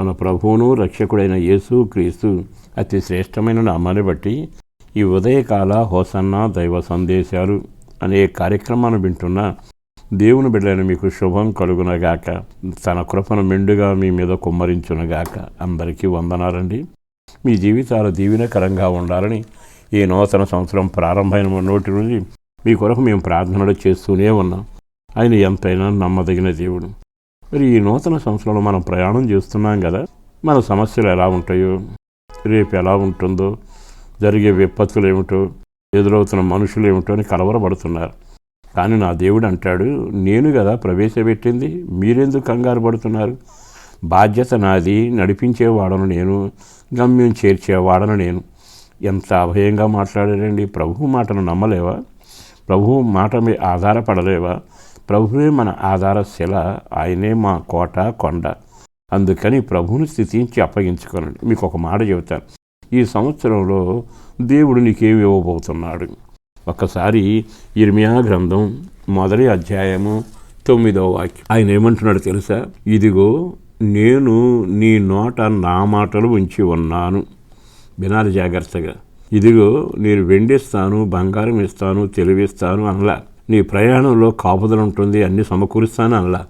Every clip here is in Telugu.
మన ప్రభువును రక్షకుడైన యేసు క్రీస్తు అతి శ్రేష్టమైన నామాన్ని బట్టి ఈ ఉదయకాల హోసన్న దైవ సందేశాలు అనే కార్యక్రమాన్ని వింటున్న దేవుని బిడ్డలను మీకు శుభం కలుగునగాక. తన కృపను మెండుగా మీ మీద కుమ్మరించునగాక. అందరికీ వందనాలండి. మీ జీవితాలు దీవెనకరంగా ఉండాలని ఈ నూతన సంవత్సరం ప్రారంభమైన నోటి నుండి మీ కొరకు మేము ప్రార్థనలు చేస్తూనే ఉన్నాం. ఆయన ఎంతైనా నమ్మదగిన దేవుడు. మరి ఈ నూతన సంవత్సరంలో మనం ప్రయాణం చేస్తున్నాం కదా మన సమస్యలు ఎలా ఉంటాయో రేపు ఎలా ఉంటుందో జరిగే విపత్తులు ఏమిటో ఎదురవుతున్న మనుషులు ఏమిటో అని కలవరపడుతున్నారు. కానీ నా దేవుడు అంటాడు నేను కదా ప్రవేశపెట్టింది మీరెందుకు కంగారు పడుతున్నారు? బాధ్యత నాది నడిపించేవాడను నేను గమ్యం చేర్చేవాడను నేను. ఎంత అభయంగా మాట్లాడారండి. ప్రభువు మాటను నమ్మలేవా? ప్రభు మాట మీద ఆధారపడలేవా? ప్రభువే మన ఆధార శిల ఆయనే మా కోట కొండ. అందుకని ప్రభువుని స్థితించి అప్పగించుకోనండి. మీకు ఒక మాట చెబుతాను. ఈ సంవత్సరంలో దేవుడు నీకేమి ఇవ్వబోతున్నాడు? ఒక్కసారి ఇర్మియా గ్రంథం మొదటి అధ్యాయము తొమ్మిదవ వాక్యం. ఆయన ఏమంటున్నాడు తెలుసా? ఇదిగో నేను నీ నోట నా మాటలు ఉంచి ఉన్నాను. వినాలి జాగ్రత్తగా. ఇదిగో నేను వెండిస్తాను బంగారం ఇస్తాను తెలివిస్తాను అనలా. నీ ప్రయాణంలో కాపుదలుంటుంది అన్ని సమకూరుస్తాను అనలా.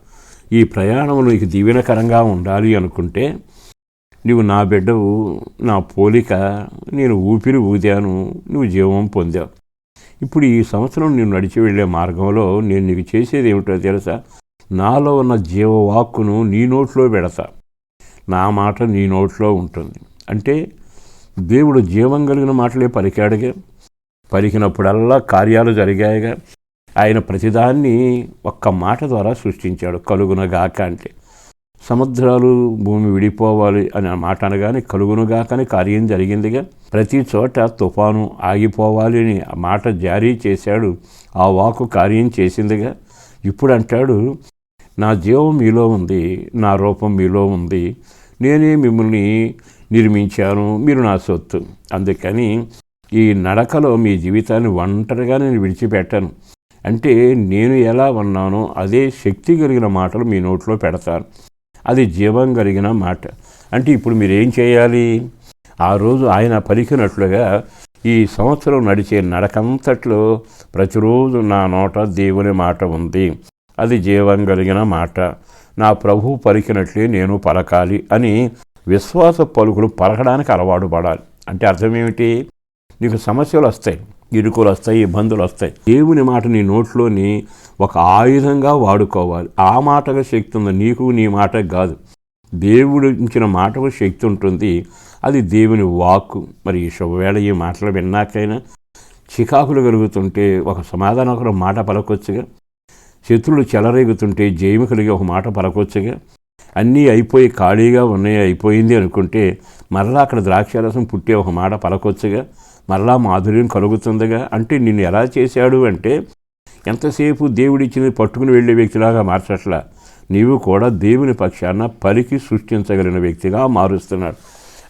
ఈ ప్రయాణం నీకు దీవెనకరంగా ఉండాలి అనుకుంటే నువ్వు నా బిడ్డవు నా పోలిక నేను ఊపిరి ఊదాను నువ్వు జీవం పొందావు. ఇప్పుడు ఈ సంవత్సరం నేను నడిచి వెళ్ళే మార్గంలో నేను నీకు చేసేది ఏమిటో తెలుసా? నాలో ఉన్న జీవవాక్కును నీ నోట్లో పెడతా. నా మాట నీ నోట్లో ఉంటుంది. అంటే దేవుడు జీవం కలిగిన మాటలే పలికాడుగా. పలికినప్పుడల్లా కార్యాలు జరిగాయిగా. ఆయన ప్రతిదాన్ని ఒక్క మాట ద్వారా సృష్టించాడు. కలుగునగాక అంటే. సముద్రాలు భూమి విడిపోవాలి అనే మాట అనగానే కలుగునుగాకని కార్యం జరిగిందిగా. ప్రతి చోట తుఫాను ఆగిపోవాలి అని ఆ మాట జారీ చేశాడు. ఆ వాకు కార్యం చేసిందిగా. ఇప్పుడు అంటాడు నా జీవం మీలో ఉంది నా రూపం మీలో ఉంది. నేనే మిమ్మల్ని నిర్మించాను మీరు నా సొత్తు. అందుకని ఈ నడకలో మీ జీవితాన్ని ఒంటరిగా నేను విడిచిపెట్టాను. అంటే నేను ఎలా ఉన్నానో అదే శక్తి కలిగిన మాటలు మీ నోట్లో పెడతాను అది జీవం కలిగిన మాట. అంటే ఇప్పుడు మీరు ఏం చేయాలి? ఆ రోజు ఆయన పలికినట్లుగా ఈ సంవత్సరం నడిచే నడకంతట్లో ప్రతిరోజు నా నోట దేవుని మాట ఉంది. అది జీవం కలిగిన మాట. నా ప్రభు పలికినట్లే నేను పలకాలి అని విశ్వాస పలుకులు పలకడానికి అలవాటు పడాలి. అంటే అర్థం ఏమిటి? నీకు సమస్యలు వస్తాయి ఇరుకులు వస్తాయి ఇబ్బందులు వస్తాయి. దేవుని మాట నీ నోట్లోని ఒక ఆయుధంగా వాడుకోవాలి. ఆ మాటకు శక్తి ఉంది. నీకు నీ మాట కాదు. దేవుడు ఇచ్చిన మాటకు శక్తి ఉంటుంది. అది దేవుని వాక్కు. మరి ఈ శుభవేళ ఈ మాటలు విన్నాకైనా చికాకులు కలుగుతుంటే ఒక సమాధానం ఒక మాట పలకొచ్చుగా. శత్రులు చెలరేగుతుంటే జయము కలిగి ఒక మాట పలకొచ్చుగా. అన్నీ అయిపోయి ఖాళీగా ఉన్నాయి అయిపోయింది అనుకుంటే మరలా అక్కడ ద్రాక్షారసం పుట్టే ఒక మాట పలకొచ్చుగా. మరలా మాధుర్యం కలుగుతుందిగా? అంటే నిన్ను ఎలా చేశాడు అంటే ఎంతసేపు దేవుడిచ్చినది పట్టుకుని వెళ్ళే వ్యక్తిలాగా మార్చట్లా? నీవు కూడా దేవుని పక్షాన పలికి సృష్టించగలిగిన వ్యక్తిగా మారుస్తున్నాడు.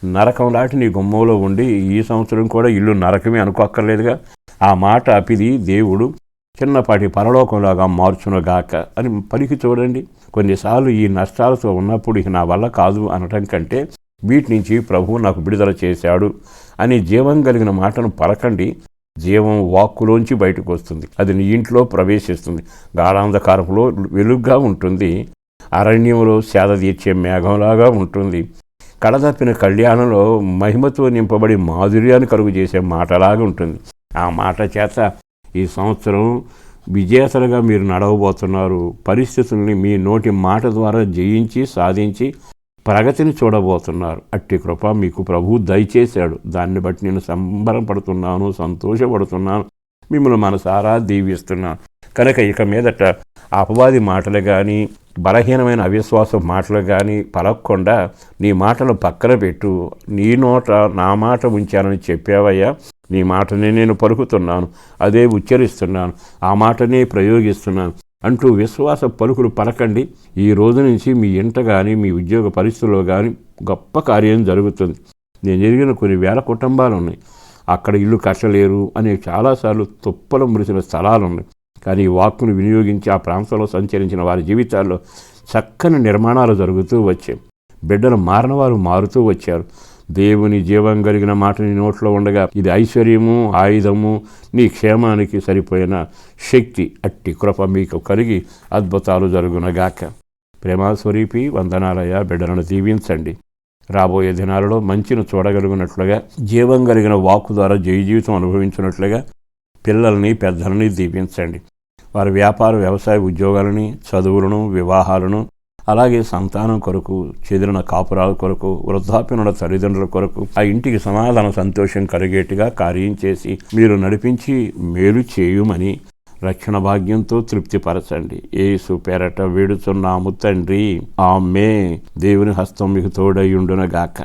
నరకం లాంటి నీ గుమ్మంలో ఉండి ఈ సంవత్సరం కూడా ఇల్లు నరకమే అనుకోక్కర్లేదుగా? ఆ మాట అపిది దేవుడు. చిన్నపాటి పరలోకంలాగా మార్చునుగాక. అని పలికి చూడండి. కొన్నిసార్లు ఈ నష్టాలతో ఉన్నప్పుడు ఇక నా వల్ల కాదు అనటం కంటే వీటి నుంచి ప్రభువు నాకు విడుదల చేశాడు అని జీవం కలిగిన మాటను పలకండి. జీవం వాక్కులోంచి బయటకు వస్తుంది. అది నీ ఇంట్లో ప్రవేశిస్తుంది. గాఢాంధకారంలో వెలుగ్గా ఉంటుంది. అరణ్యంలో సేద తీర్చే మేఘంలాగా ఉంటుంది. కడదప్పిన కళ్యాణంలో మహిమతో నింపబడి మాధుర్యాన్ని కలుగు చేసే మాటలాగా ఉంటుంది. ఆ మాట చేత ఈ సంవత్సరం విజేతలుగా మీరు నడవబోతున్నారు. పరిస్థితుల్ని మీ నోటి మాట ద్వారా జయించి సాధించి ప్రగతిని చూడబోతున్నారు. అట్టి కృప మీకు ప్రభు దయచేశాడు. దాన్ని బట్టి నేను సంబరపడుతున్నాను సంతోషపడుతున్నాను. మిమ్మల్ని మనసారా దీవిస్తున్నాను కనుక ఇక మీదట అపవాది మాటలు కానీ బలహీనమైన అవిశ్వాస మాటలు కానీ పలక్కుండా నీ మాటలు పక్కన పెట్టు. నీ నోట నా మాట ఉంచానని చెప్పావయ్యా. నీ మాటనే నేను పలుకుతున్నాను. అదే ఉచ్చరిస్తున్నాను. ఆ మాటనే ప్రయోగిస్తున్నాను. అంటూ విశ్వాస పలుకులు పలకండి. ఈ రోజు నుంచి మీ ఇంట కానీ మీ ఉద్యోగ పరిస్థితుల్లో కానీ గొప్ప కార్యం జరుగుతుంది. నేను ఎరిగిన కొన్ని వేల కుటుంబాలు ఉన్నాయి. అక్కడ ఇల్లు కట్టలేరు అనే చాలాసార్లు తుప్పలు మురిసిన స్థలాలు ఉన్నాయి కానీ ఈ వాక్కును వినియోగించి ఆ ప్రాంతంలో సంచరించిన వారి జీవితాల్లో చక్కని నిర్మాణాలు జరుగుతూ వచ్చాయి. బిడ్డలు మారినవారు మారుతూ వచ్చారు. దేవుని జీవం కలిగిన మాట నీ నోట్లో ఉండగా ఇది ఐశ్వర్యము ఆయుధము నీ క్షేమానికి సరిపోయిన శక్తి అట్టి కృప మీకు కలిగి అద్భుతాలు జరుగునగాక. ప్రేమాస్వరూపి వందనాలయ బిడ్డలను దీవించండి. రాబోయే దినాలలో మంచిని చూడగలిగినట్లుగా జీవం కలిగిన వాక్కు ద్వారా జయ జీవితం అనుభవించినట్లుగా పిల్లల్ని పెద్దలని దీవించండి. వారి వ్యాపార వ్యవసాయ ఉద్యోగాలని చదువులను వివాహాలను అలాగే సంతానం కొరకు చెదిరిన కాపురాల కొరకు వృద్ధాప్యనుల తల్లిదండ్రుల కొరకు ఆ ఇంటికి సమాధాన సంతోషం కలిగేట్టుగా కార్యం చేసి మీరు నడిపించి మేలు చేయుమని రక్షణ భాగ్యంతో తృప్తిపరచండి. ఏసు పేరట వేడుచున్నాము తండ్రి. ఆమె దేవుని హస్తం మీకు తోడయుండునగాక